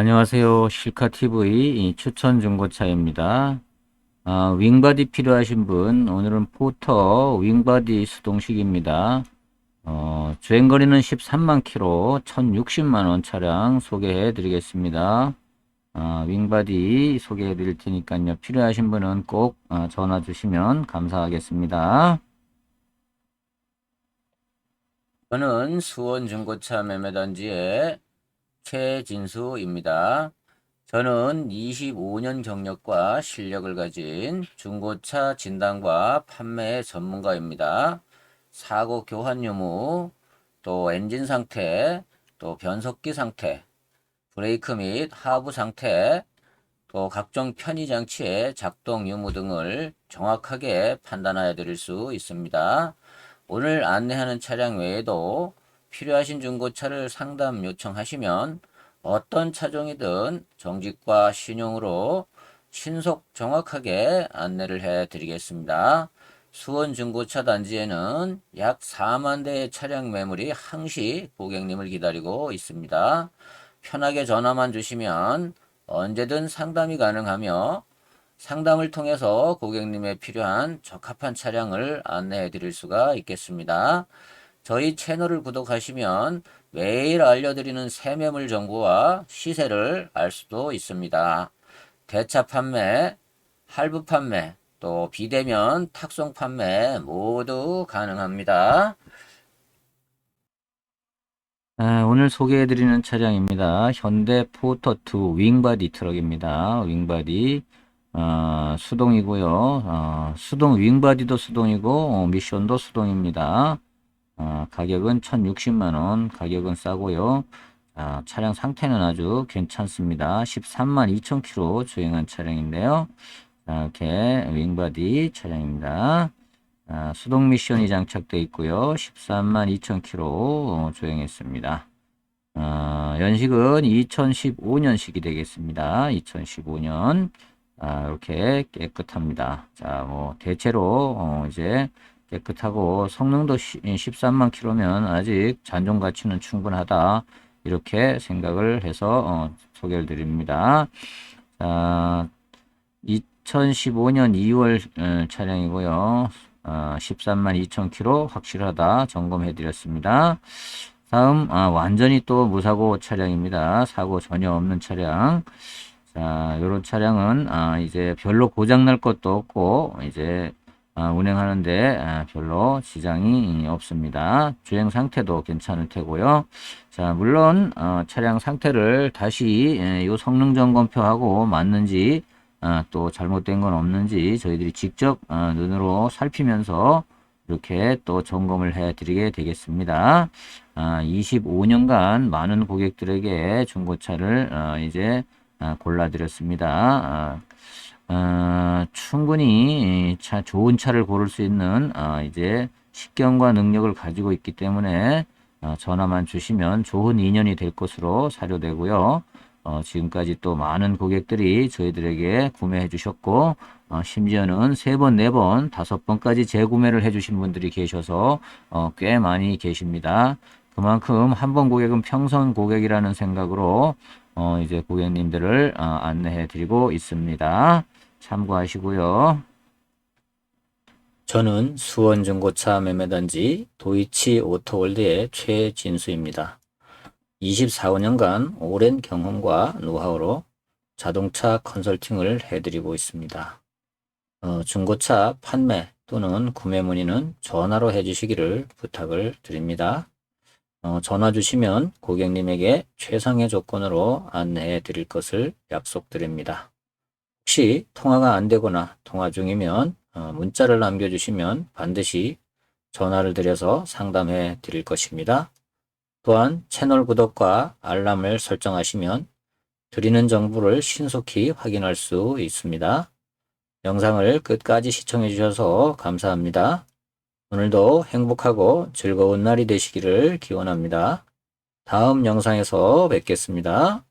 안녕하세요. 실카TV 추천 중고차입니다. 아, 윙바디 필요하신 분, 오늘은 포터 윙바디 수동식입니다. 어, 주행거리는 13만 킬로, 1060만원 차량 소개해 드리겠습니다. 아, 윙바디 소개해 드릴 테니까요. 필요하신 분은 꼭 아, 전화 주시면 감사하겠습니다. 저는 수원 중고차 매매단지의 최진수입니다. 저는 25년 경력과 실력을 가진 중고차 진단과 판매 전문가입니다. 사고 교환 유무, 또 엔진 상태, 또 변속기 상태, 브레이크 및 하부 상태, 또 각종 편의 장치의 작동 유무 등을 정확하게 판단하여 드릴 수 있습니다. 오늘 안내하는 차량 외에도 필요하신 중고차를 상담 요청하시면 어떤 차종이든 정직과 신용으로 신속 정확하게 안내를 해 드리겠습니다. 수원 중고차 단지에는 약 4만 대의 차량 매물이 항시 고객님을 기다리고 있습니다. 편하게 전화만 주시면 언제든 상담이 가능하며 상담을 통해서 고객님의 필요한 적합한 차량을 안내해 드릴 수가 있겠습니다. 저희 채널을 구독하시면 매일 알려드리는 새매물 정보와 시세를 알 수도 있습니다. 대차 판매, 할부 판매, 또 비대면 탁송 판매 모두 가능합니다. 아, 오늘 소개해드리는 차량입니다. 현대 포터2 윙바디 트럭입니다. 윙바디 어, 수동이고요. 어, 수동 윙바디도 수동이고 어, 미션도 수동입니다. 어, 가격은 1060만원 가격은 싸고요. 아, 차량 상태는 아주 괜찮습니다. 13만 2천 킬로 주행한 차량인데요. 자, 이렇게 윙바디 차량입니다. 아, 수동 미션이 장착되어 있고요. 13만 2천 킬로 주행했습니다. 어, 연식은 2015년식이 되겠습니다. 2015년. 아, 이렇게 깨끗합니다. 자 뭐 대체로 어, 이제 깨끗하고 성능도 13만 킬로면 아직 잔존 가치는 충분하다 이렇게 생각을 해서 어, 소개를 드립니다. 자, 2015년 2월 어, 차량이고요. 어, 13만 2천 킬로 확실하다 점검해 드렸습니다. 다음 아, 완전히 또 무사고 차량입니다. 사고 전혀 없는 차량. 자, 이런 차량은 아, 이제 별로 고장 날 것도 없고 이제 아, 운행하는데 아, 별로 지장이 없습니다. 주행 상태도 괜찮을 테고요. 자, 물론 어, 차량 상태를 다시 이 예, 성능 점검표하고 맞는지 아, 또 잘못된 건 없는지 저희들이 직접 어, 눈으로 살피면서 이렇게 또 점검을 해 드리게 되겠습니다. 25년간 많은 고객들에게 중고차를 어, 이제 골라 드렸습니다. 어, 충분히 차, 좋은 차를 고를 수 있는 어, 이제 식견과 능력을 가지고 있기 때문에 어, 전화만 주시면 좋은 인연이 될 것으로 사료되고요. 어, 지금까지 또 많은 고객들이 저희들에게 구매해 주셨고 어, 심지어는 세 번, 네 번, 다섯 번까지 재구매를 해 주신 분들이 계셔서 어, 꽤 많이 계십니다. 그만큼 한 번 고객은 평생 고객이라는 생각으로 어, 이제 고객님들을 어, 안내해 드리고 있습니다. 참고하시고요. 저는 수원중고차 매매단지 도이치 오토월드의 최진수입니다. 24년간 오랜 경험과 노하우로 자동차 컨설팅을 해드리고 있습니다. 어, 중고차 판매 또는 구매 문의는 전화로 해주시기를 부탁을 드립니다. 어, 전화 주시면 고객님에게 최상의 조건으로 안내해 드릴 것을 약속드립니다. 혹시 통화가 안 되거나 통화 중이면 어, 문자를 남겨주시면 반드시 전화를 드려서 상담해 드릴 것입니다. 또한 채널 구독과 알람을 설정하시면 드리는 정보를 신속히 확인할 수 있습니다. 영상을 끝까지 시청해 주셔서 감사합니다. 오늘도 행복하고 즐거운 날이 되시기를 기원합니다. 다음 영상에서 뵙겠습니다.